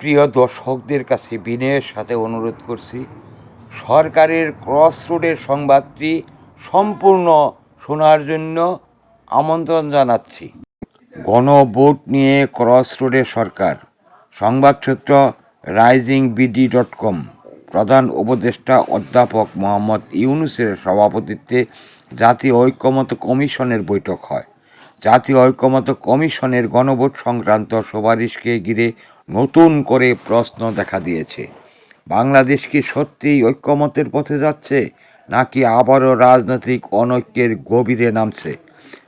প্রিয় দর্শকদের কাছে বিনয়ের সাথে অনুরোধ করছি, সরকারের ক্রস রোডের সংবাদটি সম্পূর্ণ শোনার জন্য আমন্ত্রণ জানাচ্ছি। গণভোট নিয়ে ক্রস রোডের সরকার। সংবাদসূত্র রাইজিং বিডি ডট কম প্রধান উপদেষ্টা অধ্যাপক মোহাম্মদ ইউনুসের সভাপতিত্বে জাতীয় ঐক্যমত কমিশনের বৈঠক হয়। জাতীয় ঐক্যমত কমিশনের গণভোট সংক্রান্ত সুপারিশকে ঘিরে নতুন করে প্রশ্ন দেখা দিয়েছে। বাংলাদেশ কি সত্যিই ঐক্যমতের পথে যাচ্ছে, নাকি আবারও রাজনৈতিক অনৈক্যের গভীরে নামছে?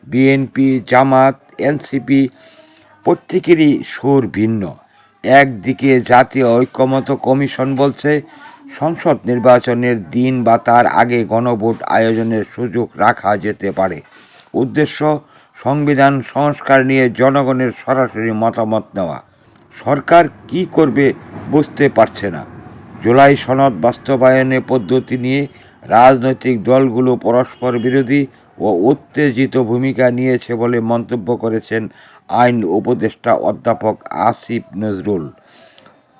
বিএনপি, জামাত, এনসিপি প্রত্যেকেরই সুর ভিন্ন। একদিকে জাতীয় ঐক্যমত কমিশন বলছে, সংসদ নির্বাচনের দিন বা তার আগে গণভোট আয়োজনের সুযোগ রাখা যেতে পারে। উদ্দেশ্য, সংবিধান সংস্কার নিয়ে জনগণের সরাসরি মতামত নেওয়া। সরকার কি করবে বুঝতে পারছে না। জুলাই সনদ বাস্তবায়নে পদ্ধতি নিয়ে রাজনৈতিক দলগুলো পরস্পর বিরোধী ও উত্তেজিত ভূমিকা নিয়েছে বলে মন্তব্য করেছেন আইন উপদেষ্টা অধ্যাপক আসিফ নজরুল।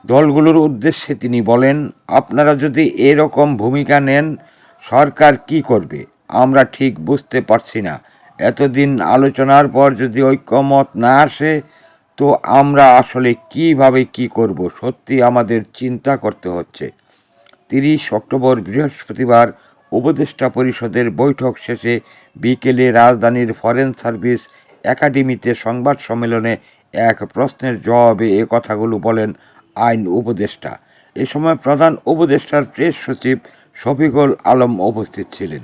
দলগুলোর উদ্দেশ্যে তিনি বলেন, আপনারা যদি এরকম ভূমিকা নেন, সরকার কি করবে? আমরা ঠিক বুঝতে পারছি না। এতদিন আলোচনার পর যদি ঐক্যমত না আসে তো আমরা আসলে কীভাবে কি করব? সত্যি আমাদের চিন্তা করতে হচ্ছে। তিরিশ অক্টোবর বৃহস্পতিবার উপদেষ্টা পরিষদের বৈঠক শেষে বিকেলে রাজধানীর ফরেন সার্ভিস একাডেমিতে সংবাদ সম্মেলনে এক প্রশ্নের জবাবে এ কথাগুলো বলেন আইন উপদেষ্টা। এ সময় প্রধান উপদেষ্টার প্রেস সচিব শফিকুল আলম উপস্থিত ছিলেন।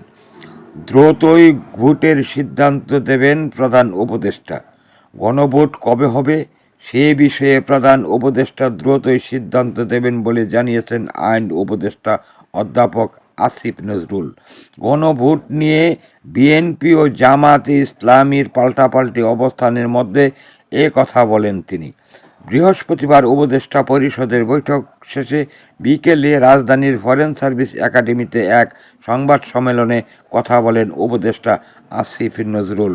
দ্রুতই ভোটের সিদ্ধান্ত দেবেন প্রধান উপদেষ্টা। গণভোট কবে হবে সে বিষয়ে প্রধান উপদেষ্টা দ্রুতই সিদ্ধান্ত দেবেন বলে জানিয়েছেন আইন উপদেষ্টা অধ্যাপক আসিফ নজরুল। গণভোট নিয়ে বিএনপি ও জামাতে ইসলামীর পাল্টাপাল্টি অবস্থানের মধ্যে এ কথা বলেন তিনি। বৃহস্পতিবার উপদেষ্টা পরিষদের বৈঠক শেষে বিকেলে রাজধানীর ফরেন সার্ভিস একাডেমিতে এক সংবাদ সম্মেলনে কথা বলেন উপদেষ্টা আসিফ নজরুল।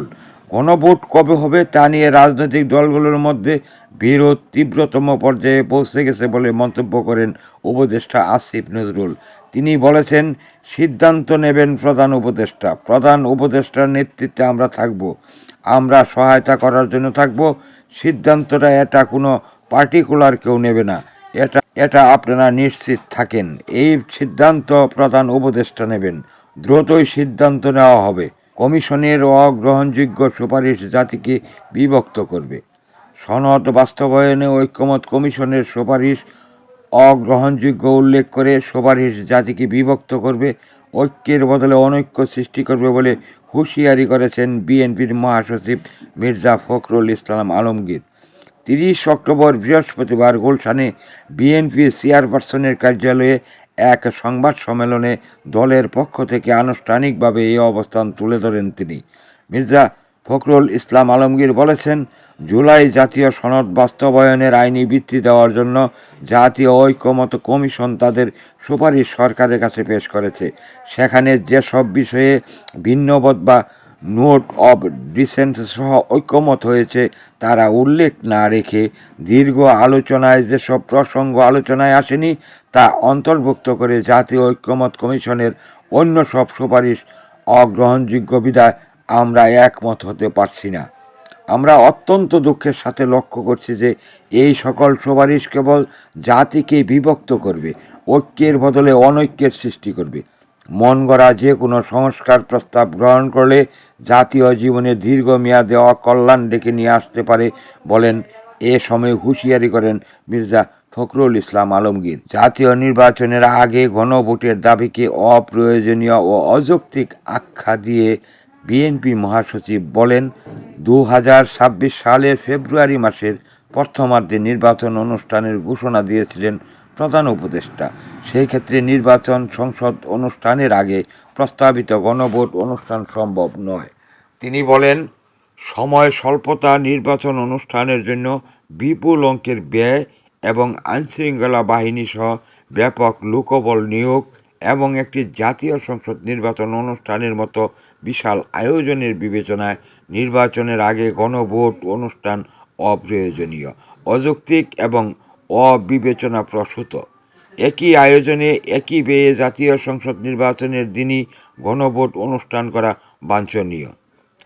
গণভোট কবে হবে তা নিয়ে রাজনৈতিক দলগুলোর মধ্যে বিরোধ তীব্রতম পর্যায়ে পৌঁছে গেছে বলে মন্তব্য করেন উপদেষ্টা আসিফ নজরুল। তিনি বলেছেন, সিদ্ধান্ত নেবেন প্রধান উপদেষ্টা। প্রধান উপদেষ্টার নেতৃত্বে আমরা থাকব। আমরা সহায়তা করার জন্য থাকব। সিদ্ধান্তটা এটা কোনো পার্টিকুলার কেউ নেবে না। এটা এটা আপনারা নিশ্চিত থাকেন। এই সিদ্ধান্ত প্রধান উপদেষ্টা নেবেন। দ্রুতই সিদ্ধান্ত নেওয়া হবে। কমিশনের অগ্রহণযোগ্য সুপারিশ জাতিকে বিভক্ত করবে। সনদ বাস্তবায়নে ঐক্যমত কমিশনের সুপারিশ অগ্রহণযোগ্য উল্লেখ করে সুপারিশ জাতিকে বিভক্ত করবে, ঐক্যের বদলে অনৈক্য সৃষ্টি করবে বলে হুঁশিয়ারি করেছেন বিএনপির মহাসচিব মির্জা ফখরুল ইসলাম আলমগীর। তিরিশ অক্টোবর বৃহস্পতিবার গুলশানে বিএনপি চেয়ারপারসনের কার্যালয়ে এক সংবাদ সম্মেলনে দলের পক্ষ থেকে আনুষ্ঠানিকভাবে এই অবস্থান তুলে ধরেন তিনি। মির্জা ফখরুল ইসলাম আলমগীর বলেছেন, জুলাই জাতীয় সনদ বাস্তবায়নের আইনি ভিত্তি দেওয়ার জন্য জাতীয় ঐক্যমত কমিশন তাদের সুপারিশ সরকারের কাছে পেশ করেছে। সেখানে যেসব বিষয়ে ভিন্নবোধ বা নোট অব ডিসেন্ট সহ ঐক্যমত হয়েছে। তারা উল্লেখ না রেখে দীর্ঘ আলোচনায় যেসব প্রসঙ্গ আলোচনায় আসেনি, তা অন্তর্ভুক্ত করে জাতীয় ঐক্যমত কমিশনের অন্য সব সুপারিশ অগ্রহণযোগ্য বিধায় আমরা একমত হতে পারছি না। আমরা অত্যন্ত দুঃখের সাথে লক্ষ্য করছি যে এই সকল সুপারিশ কেবল জাতিকে বিভক্ত করবে, ঐক্যের বদলে অনৈক্যের সৃষ্টি করবে। মন গড়া যে কোনো সংস্কার প্রস্তাব গ্রহণ করলে জাতীয় জীবনে দীর্ঘমেয়াদে অকল্যাণ ডেকে নিয়ে আসতে পারে বলেন এ সময় হুঁশিয়ারি করেন মির্জা ফখরুল ইসলাম আলমগীর। জাতীয় নির্বাচনের আগে গণভোটের দাবিকে অপ্রয়োজনীয় ও অযৌক্তিক আখ্যা দিয়ে বিএনপি মহাসচিব বলেন দু সালের ফেব্রুয়ারি মাসের প্রথমার্ধে নির্বাচন অনুষ্ঠানের ঘোষণা দিয়েছিলেন প্রধান উপদেষ্টা। সেই ক্ষেত্রে নির্বাচন সংসদ অনুষ্ঠানের আগে প্রস্তাবিত গণভোট অনুষ্ঠান সম্ভব নয়। তিনি বলেন, সময় স্বল্পতা নির্বাচন অনুষ্ঠানের জন্য বিপুল অঙ্কের ব্যয় এবং আইনশৃঙ্খলা বাহিনী সহ ব্যাপক লোকবল নিয়োগ এবং একটি জাতীয় সংসদ নির্বাচন অনুষ্ঠানের মতো বিশাল আয়োজনের বিবেচনায় নির্বাচনের আগে গণভোট অনুষ্ঠান অপ্রয়োজনীয়, অযৌক্তিক এবং অবিবেচনা প্রসূত একই আয়োজনে একই ব্যয়ে জাতীয় সংসদ নির্বাচনের দিনই গণভোট অনুষ্ঠান করা বাঞ্ছনীয়।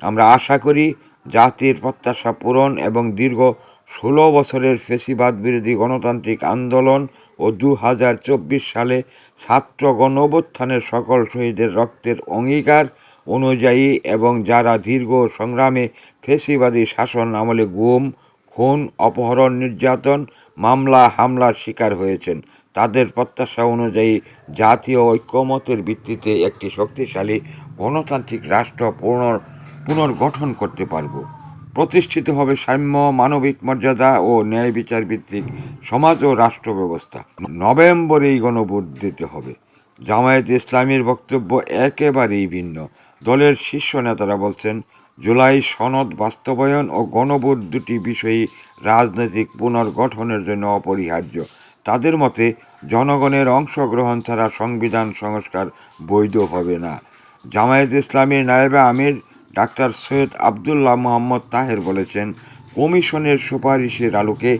আমরা আশা করি জাতির প্রত্যাশা পূরণ এবং দীর্ঘ ষোলো বছরের ফেসিবাদ বিরোধী গণতান্ত্রিক আন্দোলন ও দু হাজার চব্বিশ সালে ছাত্র গণঅভ্যুত্থানের সকল শহীদের রক্তের অঙ্গীকার অনুযায়ী এবং যারা দীর্ঘ সংগ্রামে ফেসিবাদী শাসন আমলে গুম খুন, অপহরণ, নির্যাতন, মামলা, হামলার শিকার হয়েছেন। তাদের প্রত্যাশা অনুযায়ী জাতীয় ঐক্যমতের ভিত্তিতে একটি শক্তিশালী গণতান্ত্রিক রাষ্ট্র পুনর, পুনর্গঠন করতে পারব। প্রতিষ্ঠিত হবে সাম্য, মানবিক মর্যাদা ও ন্যায় বিচার ভিত্তিক সমাজ ও রাষ্ট্র ব্যবস্থা। নভেম্বরেই গণভোট দিতে হবে। জামায়াত ইসলামীর বক্তব্য একেবারেই ভিন্ন। দলের শীর্ষ নেতারা বলছেন জুলাই সনদ বাস্তবায়ন ও গণভোট দুটি বিষয়ই রাজনৈতিক পুনর্গঠনের জন্য অপরিহার্য। তাদের মতে, জনগণের অংশগ্রহণ ছাড়া সংবিধান সংস্কার বৈধ হবে না। জামায়াত ইসলামীর নায়েবে আমির ডাক্তার সৈয়দ আবদুল্লাহ মোহাম্মদ তাহের বলেছেন, কমিশনের সুপারিশের আলোকে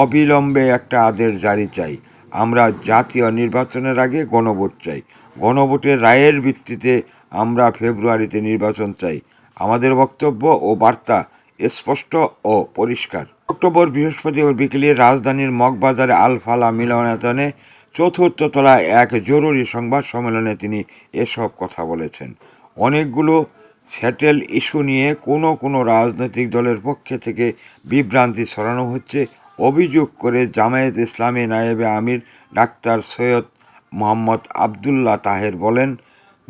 অবিলম্বে একটা আদেশ জারি চাই। আমরা জাতীয় নির্বাচনের আগে গণভোট চাই। গণভোটের রায়ের ভিত্তিতে আমরা ফেব্রুয়ারিতে নির্বাচন চাই। আমাদের বক্তব্য ও বার্তা স্পষ্ট ও পরিষ্কার। অক্টোবর বৃহস্পতিবার বিকেলে রাজধানীর মগবাজারে আলফালা মিলনায়তনে চতুর্থ তলায় এক জরুরি সংবাদ সম্মেলনে তিনি এসব কথা বলেছেন। অনেকগুলো স্যাটেল ইস্যু নিয়ে কোনো কোনো রাজনৈতিক দলের পক্ষে থেকে বিভ্রান্তি ছড়ানো হচ্ছে। অভিযোগ করে জামায়াত ইসলামী নায়েবে আমির ডাক্তার সৈয়দ মোহাম্মদ আবদুল্লাহ তাহের বলেন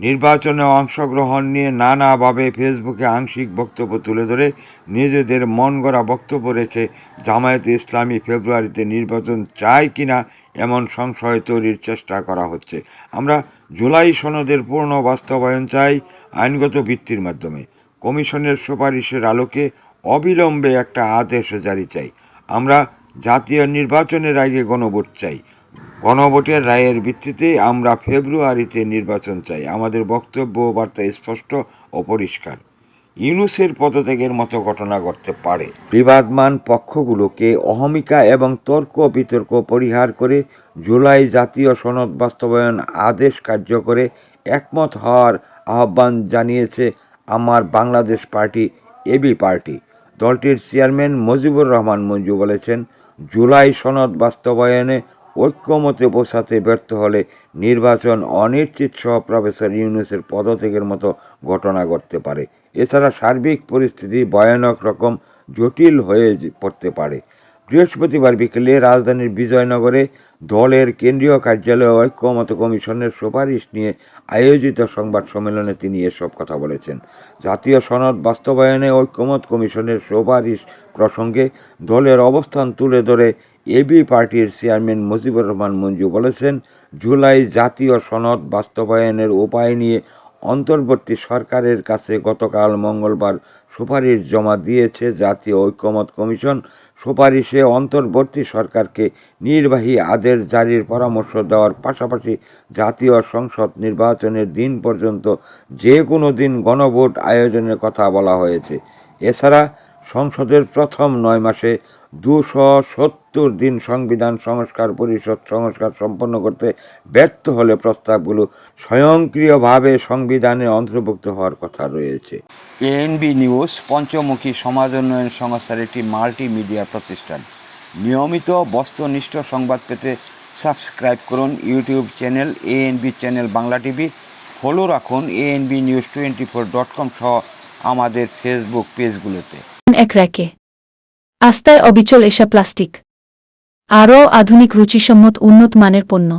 নির্বাচনে অংশগ্রহণ নিয়ে নানাভাবে ফেসবুকে আংশিক বক্তব্য তুলে ধরে নিজেদের মন গড়া বক্তব্য রেখে জামায়াত ইসলামী ফেব্রুয়ারিতে নির্বাচন চায় কিনা এমন সংশয় তৈরির চেষ্টা করা হচ্ছে। আমরা জুলাই সনদের পূর্ণ বাস্তবায়ন চাই আইনগত ভিত্তির মাধ্যমে। কমিশনের সুপারিশের আলোকে অবিলম্বে একটা আদেশ জারি চাই। আমরা জাতীয় নির্বাচনের আগে গণভোট চাই। গণভোটের রায়ের ভিত্তিতে আমরা ফেব্রুয়ারিতে নির্বাচন চাই। আমাদের বক্তব্য বার্তা স্পষ্ট ও পরিষ্কার। ইউনুসের পদত্যাগের মতো ঘটনা ঘটতে পারে। বিবাদমান পক্ষগুলোকে অহমিকা এবং তর্ক বিতর্ক পরিহার করে জুলাই জাতীয় সনদ বাস্তবায়ন আদেশ কার্যকরে একমত হওয়ার আহ্বান জানিয়েছে আমার বাংলাদেশ পার্টি এবি পার্টি। দলটির চেয়ারম্যান মজিবুর রহমান মঞ্জু বলেছেন, জুলাই সনদ বাস্তবায়নে ঐক্যমতে পৌঁছাতে ব্যর্থ হলে নির্বাচন অনিশ্চিত সহ প্রফেসর ইউনুসের পদত্যাগের মতো ঘটনা ঘটতে পারে। এছাড়া সার্বিক পরিস্থিতি ভয়ানক রকম জটিল হয়ে পড়তে পারে। বৃহস্পতিবার বিকেলে রাজধানীর বিজয়নগরে দলের কেন্দ্রীয় কার্যালয়ে ঐক্যমত কমিশনের সুপারিশ নিয়ে আয়োজিত সংবাদ সম্মেলনে তিনি এসব কথা বলেছেন। জাতীয় সনদ বাস্তবায়নে ঐক্যমত কমিশনের সুপারিশ প্রসঙ্গে দলের অবস্থান তুলে ধরে এবি পার্টির চেয়ারম্যান মুজিবুর রহমান মঞ্জু বলেছেন, জুলাই জাতীয় সনদ বাস্তবায়নের উপায় নিয়ে অন্তর্বর্তী সরকারের কাছে গতকাল মঙ্গলবার সুপারিশ জমা দিয়েছে জাতীয় ঐক্যমত কমিশন। সুপারিশে অন্তর্বর্তী সরকারকে নির্বাহী আদেশ জারির পরামর্শ দেওয়ার পাশাপাশি জাতীয় সংসদ নির্বাচনের দিন পর্যন্ত যে কোনো দিন গণভোট আয়োজনের কথা বলা হয়েছে। এছাড়া সংসদের প্রথম নয় মাসে দুশো সত্তর দিন সংবিধান সংস্কার পরিষদ সংস্কার সম্পন্ন করতে ব্যর্থ হলে প্রস্তাবগুলো স্বয়ংক্রিয়ভাবে সংবিধানে অন্তর্ভুক্ত হওয়ার কথা রয়েছে। এএনবি নিউজ পঞ্চমুখী সমাজ উন্নয়ন সংস্থার একটি মাল্টিমিডিয়া প্রতিষ্ঠান। নিয়মিত বস্তুনিষ্ঠ সংবাদ পেতে সাবস্ক্রাইব করুন YouTube channel ANB channel Bangla TV. Follow রাখুন ANB news twenty four dot com সহ আমাদের ফেসবুক পেজগুলোতে। এক র্যাকে। আস্তায় অবিচল এসা প্লাস্টিক। আরও আধুনিক রুচিসম্মত উন্নত মানের পণ্য।